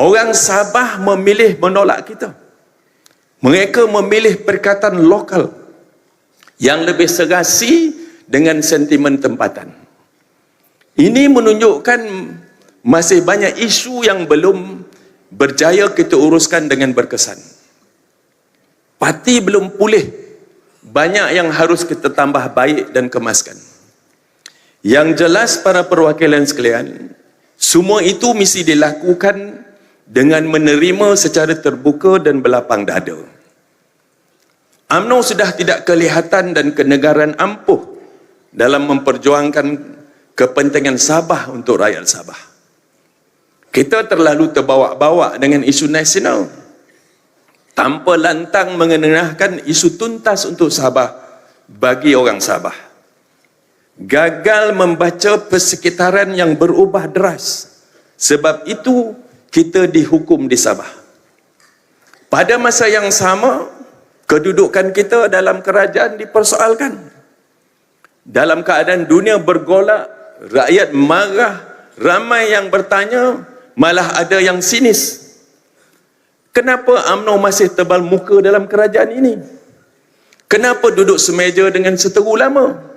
Orang Sabah memilih menolak kita. Mereka memilih perkataan lokal yang lebih serasi dengan sentimen tempatan. Ini menunjukkan masih banyak isu yang belum berjaya kita uruskan dengan berkesan. Parti belum pulih. Banyak yang harus kita tambah baik dan kemaskan. Yang jelas para perwakilan sekalian, semua itu mesti dilakukan dengan menerima secara terbuka dan berlapang dada. UMNO sudah tidak kelihatan dan kenegaran ampuh dalam memperjuangkan kepentingan Sabah untuk rakyat Sabah. Kita terlalu terbawa-bawa dengan isu nasional tanpa lantang mengenengahkan isu tuntas untuk Sabah bagi orang Sabah. Gagal membaca persekitaran yang berubah deras. Sebab itu kita dihukum di Sabah. Pada masa yang sama, kedudukan kita dalam kerajaan dipersoalkan. Dalam keadaan dunia bergolak, rakyat marah, ramai yang bertanya, malah ada yang sinis. Kenapa UMNO masih tebal muka dalam kerajaan ini? Kenapa duduk semeja dengan seteru lama?